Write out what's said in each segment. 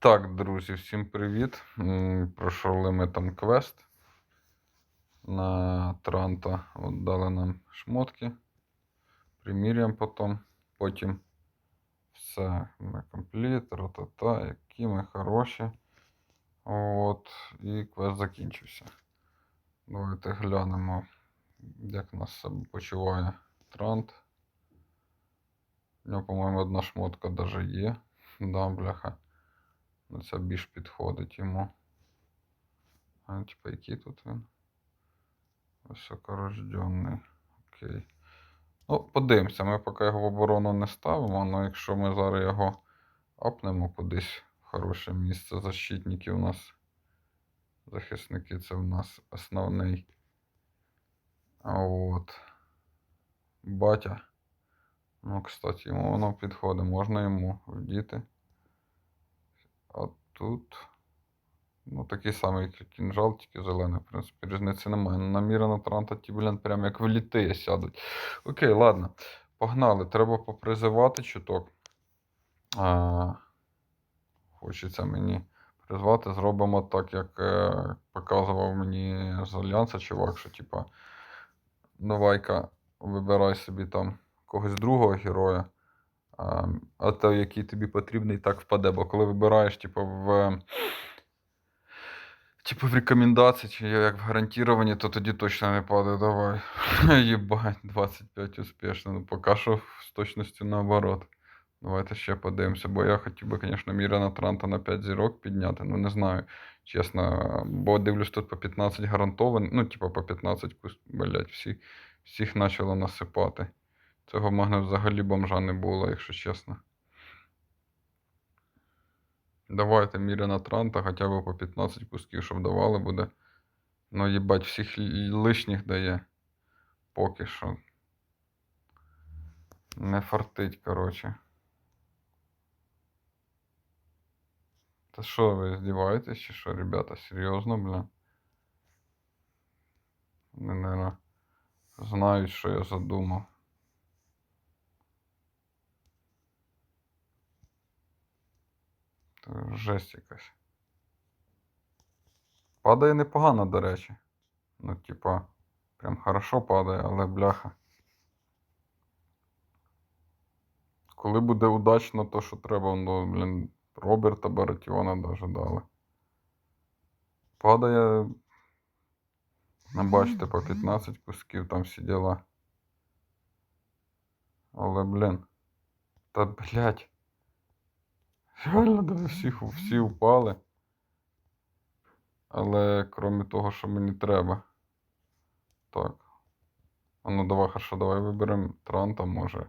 Так, друзі, всім привіт. Пройшли ми там квест на Транта. От дали нам шмотки. Приміряємо потім. Потім все, ми компліт, ратата, які ми хороші. От, і квест закінчився. Давайте глянемо, як нас себе почуває Трант. У нього, по-моєму, одна шмотка навіть є. Да, бляха. Ну, це більш підходить йому. А, типа, який тут він? Високорожденний. Окей. Ну, подивимося, ми поки його в оборону не ставимо, але якщо ми зараз його апнемо кудись в хороше місце, защитники у нас. Захисники це в нас основний. А от. Батя. Ну, кстати, йому воно підходить. Можна йому вдіти. А тут. Ну, такий самий, кінжал, тільки зелений, в принципі, різниці немає. Ну, намірено Транта ті, блін, прям як вліти сядуть. Окей, ладно. Погнали. Треба попризивати чуток. А, хочеться мені призвати. Зробимо так, як е, показував мені з Альянса чувак, що типа. Давай-ка вибирай собі там когось другого героя. А, той, який тобі потрібний, так впаде. Бо коли вибираєш, типу, в. Типу в рекомендації, чи як в гарантіровані, то тоді точно не падає. Давай. Єбать, 25 успішно. Ну, поки що з точністю наоборот. Давайте ще подивимося, бо я хотів би, звісно, Мірана Транта на 5 зірок підняти. Ну, не знаю, чесно. Бо дивлюсь, тут по 15 гарантований. Ну, типу, по 15 кус- блядь, всі, всіх почало насипати. Цього мене взагалі бомжа не було, якщо чесно. Давайте Міряна Транта хоча б по 15 кусків, щоб давали буде. Ну, їбать, всіх лишніх дає. Поки що. Не фартить, коротше. Та що, ви здіваєтесь чи що, ребята? Серйозно, бля? Вони, наверное, знають, що я задумав. Жесть якась. Падає непогано, до речі. Ну, типа, прям хорошо падає, але бляха. Коли буде удачно, то що треба, ну, блін, Роберта Баратіона даже дали. Падає. Ну, бачите, по 15 кусків там всі діла. Але, блін. Та блять. Реально даже всі, всі упали. Але крім того, що мені треба. Так. А ну давай, хорошо, давай виберемо Транта, може.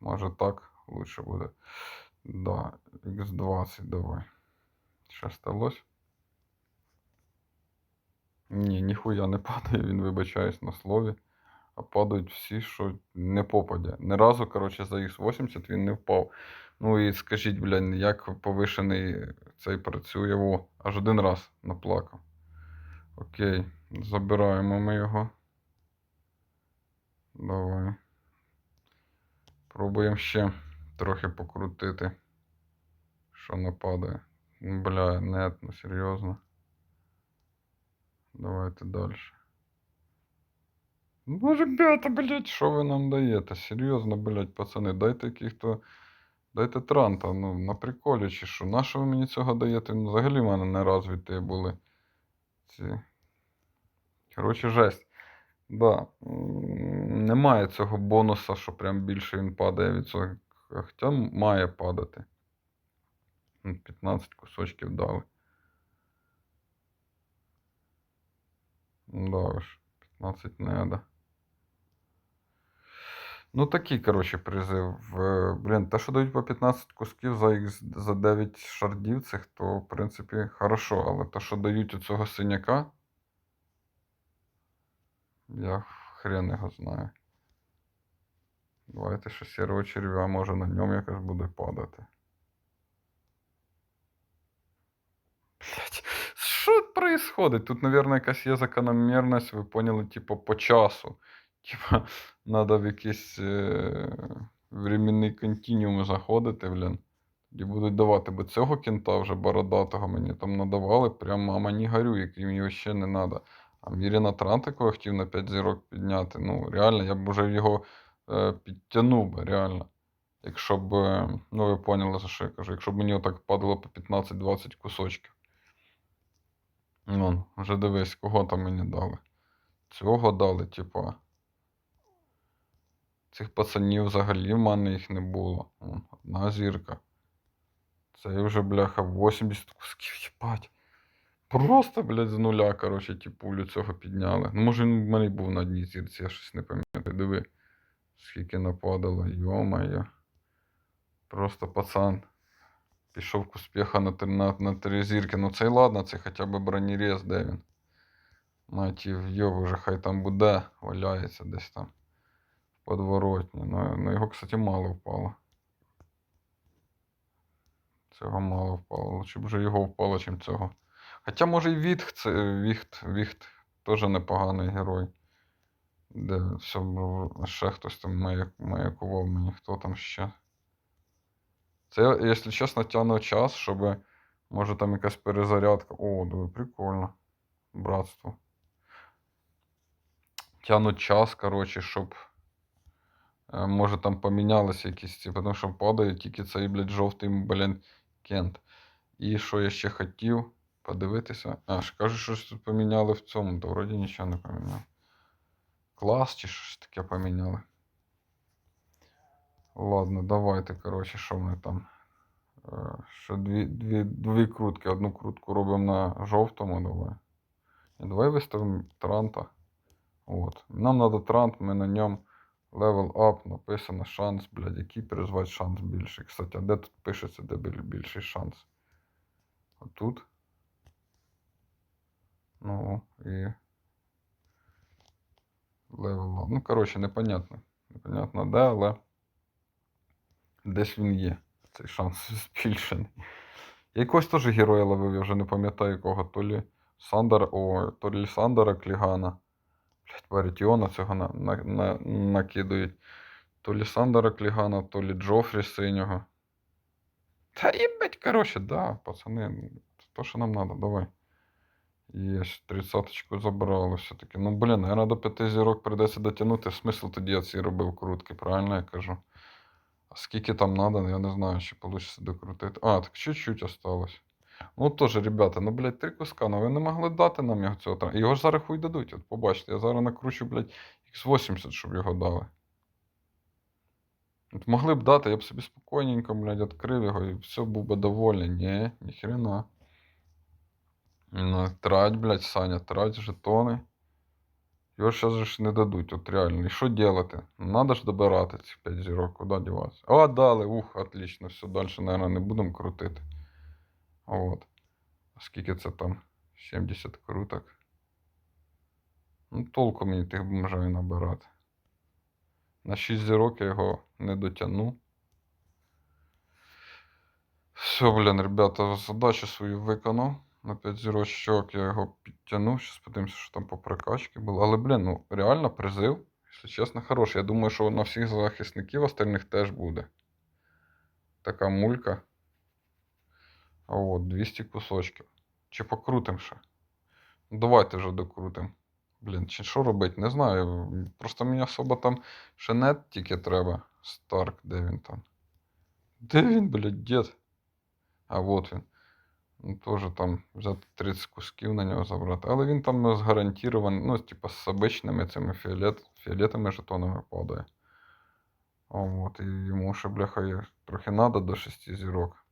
Може так лучше буде. Да, X20 давай. Що сталося? Ні, ніхуя не падає, він вибачаюсь на слові. А падають всі, що не попадя. Ні разу, коротше, за X80 він не впав. Ну і скажіть, блядь, як повишений цей працює. О, аж один раз наплакав. Окей, забираємо ми його. Давай. Пробуємо ще трохи покрутити. Що нападає. Бля, нет, ну серйозно. Давайте далі. Ну, ребята, блядь, що ви нам даєте? Серйозно, блядь, пацани, дайте яких-то. Дайте транта, ну, на приколі чи що. На що ви мені цього даєте? Ну, взагалі в мене не розвиті були ці. Коротше, жесть. Да. Немає цього бонуса, що прям більше він падає від цього. Хоча має падати. 15 кусочків дали. Да ж, 15 не надо. Ну, такий, коротше, призив. Е, Блін, те, що дають по 15 кусків за, X, за 9 шардів цих, то, в принципі, хорошо. Але те, що дають у цього синяка, я хрен його знаю. Давайте ще сірого черв'я, може на ньому якось буде падати. Блять, що происходит? Тут, наверное, якась є закономірність, ви поняли, типу, по часу. Типа, надо в якийсь е- временний континуум заходити, блін. Тоді будуть давати, бо цього кінта вже бородатого мені там надавали, прям мама не горю, який мені ще не треба. А Міріна Трантикова хотів на 5 зірок підняти. Ну, реально, я б уже його е, підтягнув би, реально. Якщо б, е, ну ви поняли, за що я кажу, якщо б мені отак падало по 15-20 кусочків. Ну, вже дивись, кого там мені дали. Цього дали, типа. Цих пацанів взагалі в мене їх не було. Одна зірка. Це вже, бляха, 80 кусків, їбать. Просто, блядь, з нуля, коротше, ті пулю цього підняли. Ну, може, він в мене був на одній зірці, я щось не пам'ятаю. Диви, скільки нападало, йо-моє. Просто пацан. Пішов к успіха на, три- на, на три зірки. Ну це й ладно, це хоча б бронірез, де він. Матів, йо, вже хай там буде, валяється десь там. Подворотні. Ну, ну його, кстати, мало впало. Цього мало впало. Лучше б вже його впало, чим цього. Хоча, може, і Віхт, це, Віхт, Віхт теж непоганий герой. Де все, ще хтось там маяк, маякував мені, хто там ще. Це, якщо чесно, тягну час, щоб. Може там якась перезарядка. О, диви, прикольно. Братство. Тягнуть час, коротше, щоб. Е, Може там помінялися якісь ці, тому що падає тільки цей, блядь, жовтий, блін, кент. І що я ще хотів подивитися. А, ж кажуть, що щось тут поміняли в цьому, то вроді нічого не поміняли. Клас чи щось таке поміняли. Ладно, давайте, коротше, що ми там. Ще дві, дві, дві крутки. Одну крутку робимо на жовтому, давай. І давай виставимо Транта. От. Нам треба Трант, ми на ньому level up, написано шанс, блядь, який призвати шанс більший. Кстати, а де тут пишеться, де більший шанс? Отут. Ну, і. Level up. Ну, коротше, непонятно. Непонятно де, але десь він є. Цей шанс збільшений. Я якогось теж героя ловив, я вже не пам'ятаю якого. То лі Сандер, о, то лі Сандера Клігана. Блять, цього на, на, на, накидують. То лі Сандера Клігана, то лі Джофрі синього. Та їбать, коротше, да, пацани, то, що нам треба, давай. Є, тридцяточку забрали все-таки. Ну, блін, наверное, до п'яти зірок прийдеться дотягнути. Смисл тоді я ці робив крутки, правильно я кажу? А скільки там треба, я не знаю, чи вийде докрутити. А, так чуть-чуть осталось. Ну теж, ребята, ну, блядь, три куска, ну ви не могли дати нам його цього. Його ж зараз хуй дадуть, от побачите. Я зараз накручу, блядь, X80, щоб його дали. От могли б дати, я б собі спокійненько, блядь, відкрив його і все, був би довольний. Ні, ніхрена. Ну, трать, блядь, Саня, трать жетони. Його зараз же ж не дадуть, от реально. І що делати? Надо ж добирати ці 5 зірок, куди діватися? О, дали, ух, отлично, все, далі, наверное, не будемо крутити. От. А Скільки це там? 70 круток. Ну, толку мені тих бомжей набирати. На 6 зірок я його не дотягну. Все, блін, ребята, задачу свою виконав. На 5 зірочок я його підтягнув. Зараз подивимося, що там по прокачці було. Але, блін, ну реально призив, якщо чесно, хороший. Я думаю, що на всіх захисників остальних теж буде. Така мулька. А от, 200 кусочків. Чи покрутим ще? Ну, Давайте вже докрутим. Блін, чи що робити? Не знаю. Просто мені особо там ще нет тільки треба. Старк, де він там? Де він, блядь, дід? А от він. Ну, теж там взяти 30 кусків на нього забрати. Але він там згарантірований, ну, типа, з обичними цими фіолет, фіолетами жетонами падає. О, от, і йому ще, бляха, трохи надо до 6 зірок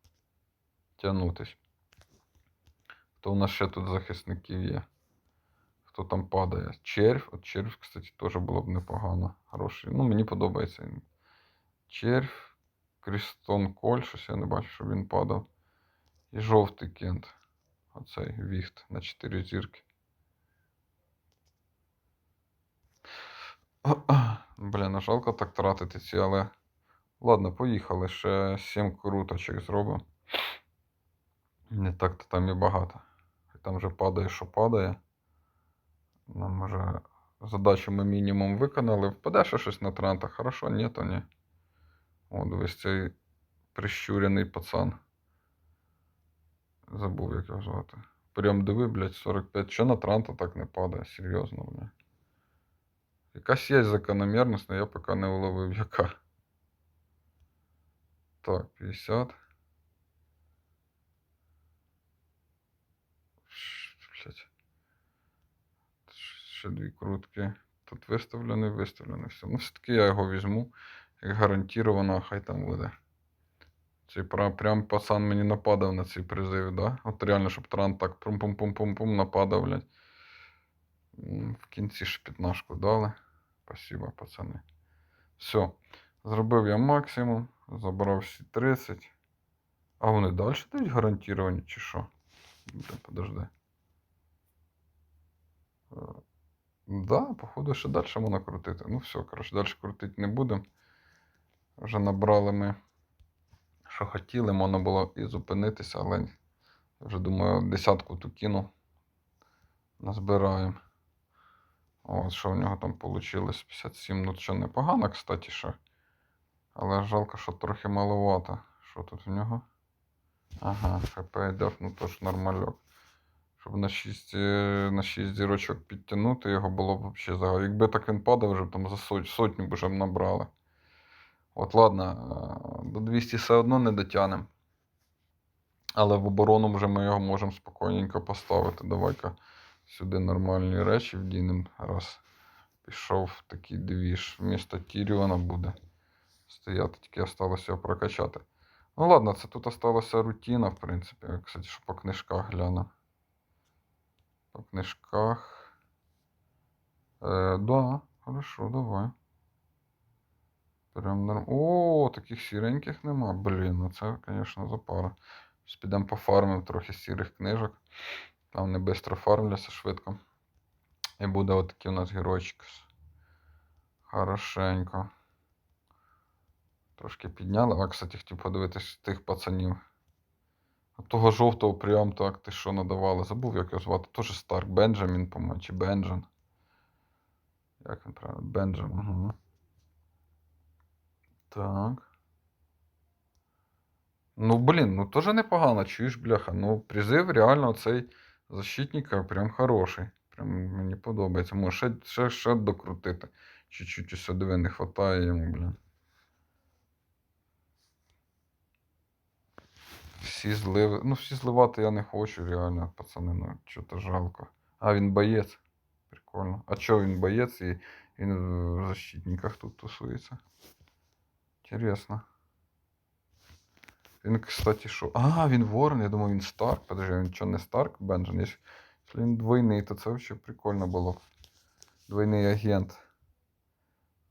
тягнутись. Хто у нас ще тут захисників є? Хто там падає? Червь. От червь, кстати, теж було б непогано. Хороший. Ну, мені подобається він. Червь, Крістон Коль, щось я не бачу, щоб він падав. І жовтий кент. Оцей віхт на 4 зірки. Блін, ну жалко так тратити ці, але. Ладно, поїхали. Ще 7 круточок зробимо. Не так-то там і багато. Там вже падає, що падає. Нам вже задачу ми мінімум виконали. Впаде ще щось на транта. Хорошо, ні, то ні. О, дивись, цей прищурений пацан. Забув, як його звати. Прям диви, блядь, 45. Що на Транта так не падає? Серйозно, блядь. Якась є закономірність, але я поки не уловив, яка. Так, 50. Ш- Блядь. Ще дві крутки. Тут виставлений, виставлений. Все. Ну, все-таки я його візьму. Як гарантіровано, хай там буде. Цей прям пацан мені нападав на цей призив, да? От реально, щоб Тран так пум-пум-пум-пум-пум нападав, блядь. В кінці ж п'ятнашку дали. Спасибо, пацани. Все. Зробив я максимум. Забрав всі 30. А вони далі дають гарантіровані, чи що? Подожди. Да, походу, ще далі можна крутити. Ну все, коротше, далі крутити не будемо. Вже набрали ми, що хотіли, можна було і зупинитися, але вже думаю, десятку ту кину. Назбираємо. От, що в нього там вийшло 57. Ну, що непогано, кстати, ще. Але жалко, що трохи маловато. Що тут в нього? Ага, ХП йде, ну то ж нормальок. Щоб на 6, е, на 6 зірочок підтягнути його було б взагалі загал. Якби так він падав, вже там за сот, сотню б вже набрали. От ладно, е, до 200 все одно не дотягнемо. Але в оборону вже ми його можемо спокійненько поставити. Давай-ка сюди нормальні речі вдінемо. Раз пішов такий двіж. Вмісто Тіріона буде стояти, тільки осталося його прокачати. Ну ладно, це тут осталася рутина, в принципі. Я, Кстати, що по книжках гляну. По книжках. Е, да, хорошо, давай. Прям норм. О, таких сіреньких нема. Блін, ну це, звісно, запара. Підемо пофармимо трохи сірих книжок. Там вони швидко фармляться швидко. І буде отакий у нас геройчик. Хорошенько. Трошки підняли. А, кстати, хотів подивитись тих пацанів. От Того жовтого прям так, ти що надавали. Забув, як його звати. Тоже Старк Бенджамін, по-моєму, чи Бенджан. Як він правильно? Бенджам, угу. Так. Ну, блін, ну теж непогано, чуєш, бляха. Ну, призив реально цей защитника прям хороший. Прям мені подобається. Може ще, ще, ще докрутити. Чуть-чуть усе диви не хватає йому, блін. Всі зливи. Ну, всі зливати я не хочу, реально, пацани, ну, що-то жалко. А, він боєць. Прикольно. А чого він боєць і він в защитниках тут тусується? Интересно. Він, кстати, що. А, він Ворон, я думаю, він Старк. Подожди, він що не Старк, Бенджен? Якщо він двойний, то це взагалі прикольно було. Двойний агент.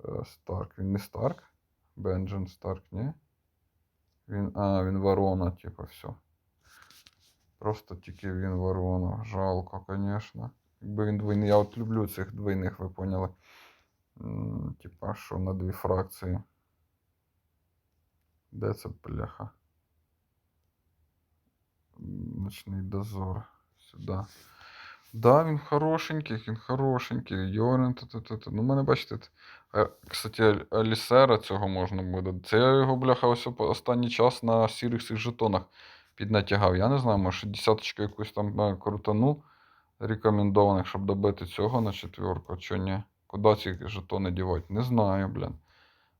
Е, Старк. Він не Старк? Бенджен Старк, ні? Він. А, він ворона, типа, все. Просто тільки він ворона. Жалко, звісно. Якби він двойний. Я от люблю цих двойних, ви поняли. Типа, що на дві фракції. Де це бляха? М, Ночний дозор. Сюди. Да, він хорошенький, він хорошенький. Йорен, та-та-та-та. Ну, мене, бачите, кстати, Алісера цього можна буде. Це я його, бляха, ось останній час на сірих цих жетонах піднатягав. Я не знаю, може десяточку якусь там е, крутану рекомендованих, щоб добити цього на четверку, чи ні. Куди ці жетони дівати? Не знаю, блін.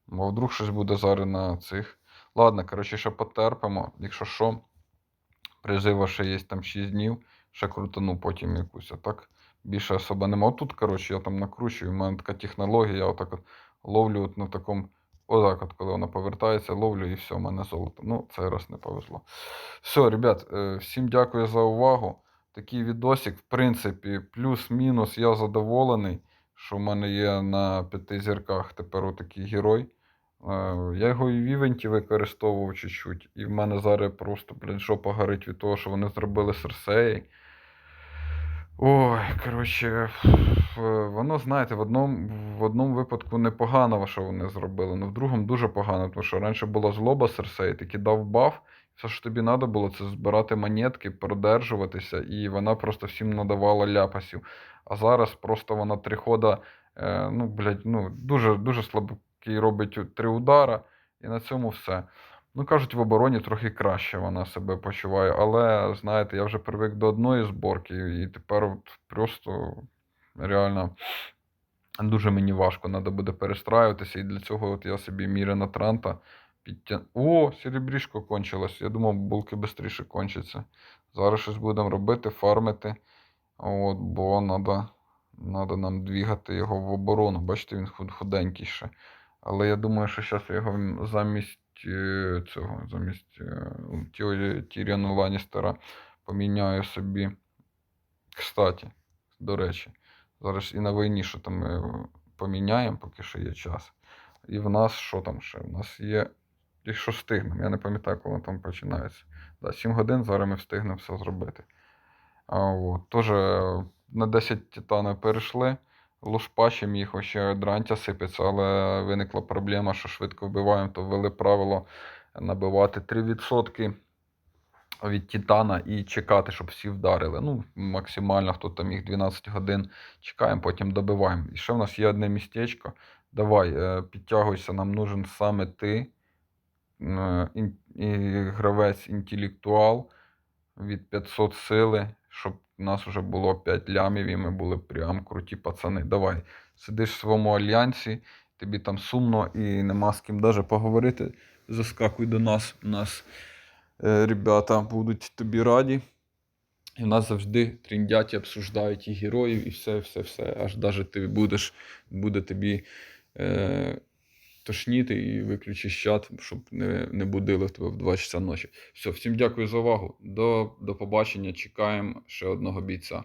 Бо вдруг щось буде зараз на цих. Ладно, коротше, ще потерпимо. Якщо що, призива ще є там 6 днів, ще крутану потім якусь. А так більше особо нема. Отут, коротше, я там накручую. У мене така технологія, я отак от ловлю от на такому. Отак, от, коли вона повертається, ловлю і все, в мене золото. Ну, цей раз не повезло. Все, ребят, е, всім дякую за увагу. Такий відосик, в принципі, плюс-мінус, я задоволений, що в мене є на п'яти зірках тепер отакий герой. Е, Я його і в івенті використовував чуть-чуть, і в мене зараз просто, блін, жопа горить від того, що вони зробили Серсеї. Ой, коротше, воно, знаєте, в одному, в одному випадку непогано, що вони зробили, але в другому дуже погано, тому що раніше була злоба Серсеї, ти кидав баф, все, що тобі треба було, це збирати монетки, продержуватися, і вона просто всім надавала ляпасів. А зараз просто вона три хода, е, ну, блядь, ну, дуже, дуже слабкий робить три удара, і на цьому все. Ну, кажуть, в обороні трохи краще вона себе почуває. Але, знаєте, я вже привик до одної зборки, і тепер от просто реально дуже мені важко. Треба буде перестраюватися. І для цього от я собі Мірена Транта підтя... О, серебрішко кончилось. Я думав, булки швидше кончаться. Зараз щось будемо робити, фармити. От, бо треба надо нам двігати його в оборону. Бачите, він худенький ще. Але я думаю, що зараз я його замість цього, замість е, Тіо- Тіріана Ланністера поміняю собі. Кстати, до речі, зараз і на війні, що там ми поміняємо, поки що є час. І в нас що там ще? У нас є. Якщо встигнемо, я не пам'ятаю, коли там починається. Да, 7 годин зараз ми встигнемо все зробити. А, от. Теж на 10 титанів перейшли. Лушпачем їх ще дрантя сипеться, але виникла проблема, що швидко вбиваємо, то ввели правило набивати 3% від титана і чекати, щоб всі вдарили. Ну, максимально, хто там їх 12 годин чекаємо, потім добиваємо. І ще в нас є одне містечко. Давай, е, підтягуйся, нам нужен саме ти. Е, гравець інтелектуал від 500 сили, щоб у нас вже було 5 лямів, і ми були прям круті пацани. Давай, сидиш в своєму альянсі, тобі там сумно і нема з ким даже поговорити. Заскакуй до нас. У нас е, ребята будуть тобі раді. І в нас завжди тріндять і обсуждають і героїв, і все, все, все. Аж даже ти будеш, буде тобі е, тошніти і виключиш чат, щоб не, не будили в тебе в 2 часа ночі. Все, всім дякую за увагу. До, до побачення. Чекаємо ще одного бійця.